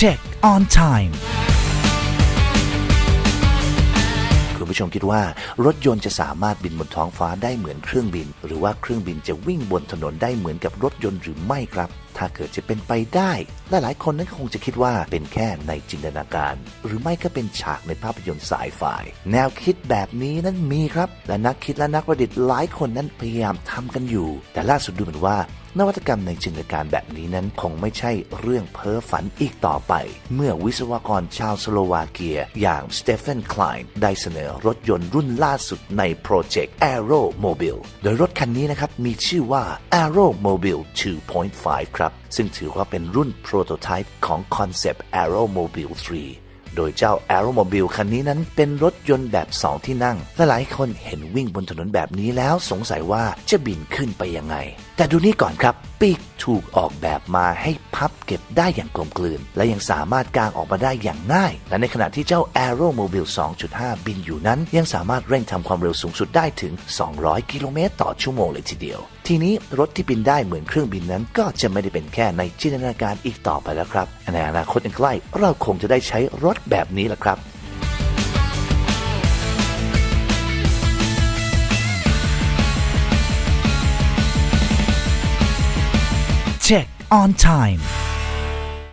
Check on time คุณผู้ชมคิดว่ารถยนต์จะสามารถบินบนท้องฟ้าได้เหมือนเครื่องบิน หรือว่าเครื่องบินจะวิ่งบนถนนได้เหมือนกับรถยนต์หรือไม่ครับถ้าเกิดจะเป็นไปได้หลายๆคนนั้นคงจะคิดว่าเป็นแค่ในจินตนาการ หรือไม่ก็เป็นฉากในภาพยนตร์สายไฟแนวคิดแบบนี้นั้นมีครับ และนักคิดและนักประดิษฐ์หลายคนนั้นพยายามทำกันอยู่ แต่ล่าสุดดูเหมือนว่านวัตกรรมในจินตนาการแบบนี้นั้นคงไม่ใช่เรื่องเพ้อฝันอีกต่อไป เมื่อวิศวกรชาวสโลวาเกีย อย่างสเตฟนคลายได้เสนอรถยนต์รุ่นล่าสุดในโปรเจกต์ Aero Mobile โดยรถคันนี้นะครับมีชื่อว่า Aero Mobile 2.5 ครับซึ่งถือว่าเป็นรุ่นโปรโตไทป์ของคอนเซปต์ Aero Mobile 3 โดยเจ้า Aeromobile คันนี้นั้นเป็นรถยนต์แบบ 2 ที่นั่ง และหลายคนเห็นวิ่งบนถนนแบบนี้แล้วสงสัยว่าจะบินขึ้นไปยังไง แต่ดูนี่ก่อนครับ ปีกถูกออกแบบมาให้พับเก็บได้อย่างกลมกลืน และยังสามารถกางออกมาได้อย่างง่าย และในขณะที่เจ้า Aeromobile 2.5 บินอยู่นั้น ยังสามารถเร่งทำความเร็วสูงสุดได้ถึง 200 กิโลเมตรต่อชั่วโมงเลยทีเดียว ทีนี้รถที่บินได้เหมือนเครื่องบินนั้น ก็จะไม่ได้เป็นแค่ในจินตนาการอีกต่อไปแล้วครับในอนาคตอันใกล้เราคงจะได้ใช้รถแบบนี้แหละครับ Check on time